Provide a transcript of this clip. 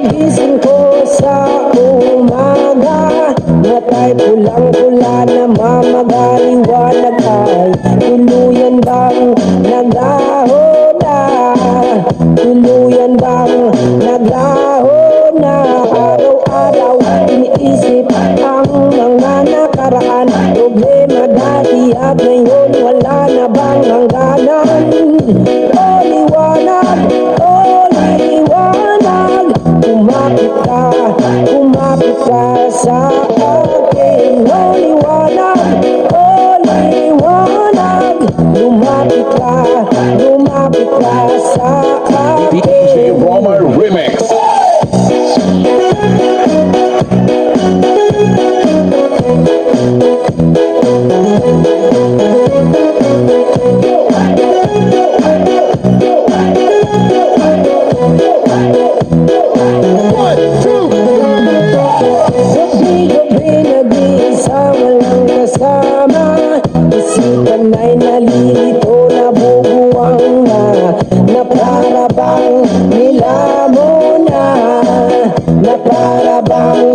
Pagkising ko sa umaga Matay pulang-pula na mamagaliwanag Ay tuluyan bang naglaho na Tuluyan bang naglaho na Araw-araw iniisip ang mga nakaraan. Problema dati at ngayon wala na bang hangganan? Kumapit ka sa akin O liwanag, o liwanag Lumapit ka, kasama Isipan ay nalilito na bubuwang na. Na para bang nilamo na. Na para bang